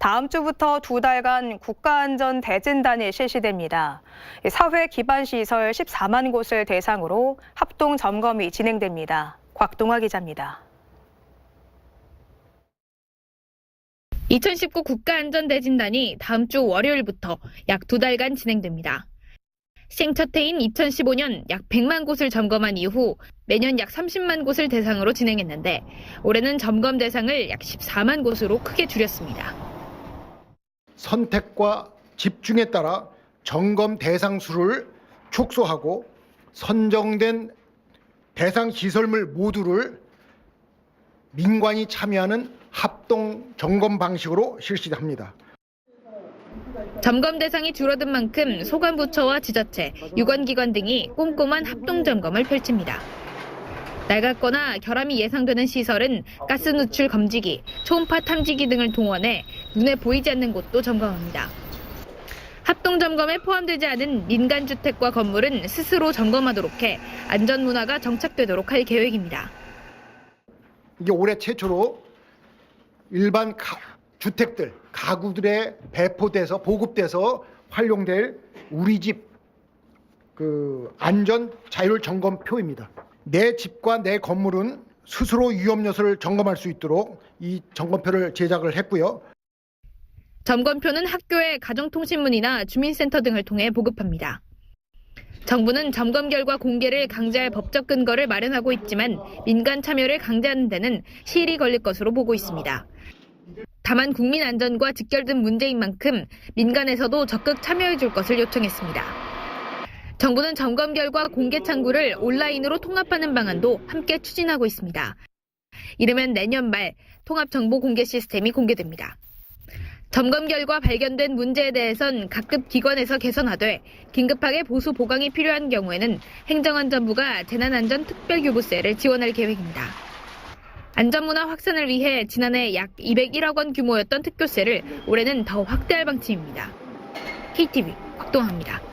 다음 주부터 두 달간 국가안전 대진단이 실시됩니다. 사회 기반 시설 14만 곳을 대상으로 합동 점검이 진행됩니다. 곽동화 기자입니다. 2019 국가안전대진단이 다음 주 월요일부터 약 두 달간 진행됩니다. 시행 첫 해인 2015년 약 100만 곳을 점검한 이후 매년 약 30만 곳을 대상으로 진행했는데 올해는 점검 대상을 약 14만 곳으로 크게 줄였습니다. 선택과 집중에 따라 점검 대상 수를 축소하고 선정된 대상 시설물 모두를 민관이 참여하는 합동 점검 방식으로 실시합니다. 점검 대상이 줄어든 만큼 소관부처와 지자체, 유관기관 등이 꼼꼼한 합동 점검을 펼칩니다. 낡았거나 결함이 예상되는 시설은 가스 누출 검지기, 초음파 탐지기 등을 동원해 눈에 보이지 않는 곳도 점검합니다. 합동 점검에 포함되지 않은 민간 주택과 건물은 스스로 점검하도록 해 안전 문화가 정착되도록 할 계획입니다. 이게 올해 최초로 일반 가- 주택들, 가구들에 배포돼서 보급돼서 활용될 우리 집 그 안전 자율 점검표입니다. 내 집과 내 건물은 스스로 위험 요소를 점검할 수 있도록 이 점검표를 제작을 했고요. 점검표는 학교의 가정통신문이나 주민센터 등을 통해 보급합니다. 정부는 점검 결과 공개를 강제할 법적 근거를 마련하고 있지만 민간 참여를 강제하는 데는 시일이 걸릴 것으로 보고 있습니다. 다만 국민 안전과 직결된 문제인 만큼 민간에서도 적극 참여해 줄 것을 요청했습니다. 정부는 점검 결과 공개 창구를 온라인으로 통합하는 방안도 함께 추진하고 있습니다. 이르면 내년 말 통합 정보 공개 시스템이 공개됩니다. 점검 결과 발견된 문제에 대해선 각급 기관에서 개선하되 긴급하게 보수 보강이 필요한 경우에는 행정안전부가 재난안전특별교부세를 지원할 계획입니다. 안전문화 확산을 위해 지난해 약 201억 원 규모였던 특교세를 올해는 더 확대할 방침입니다. KTV 곽동합니다.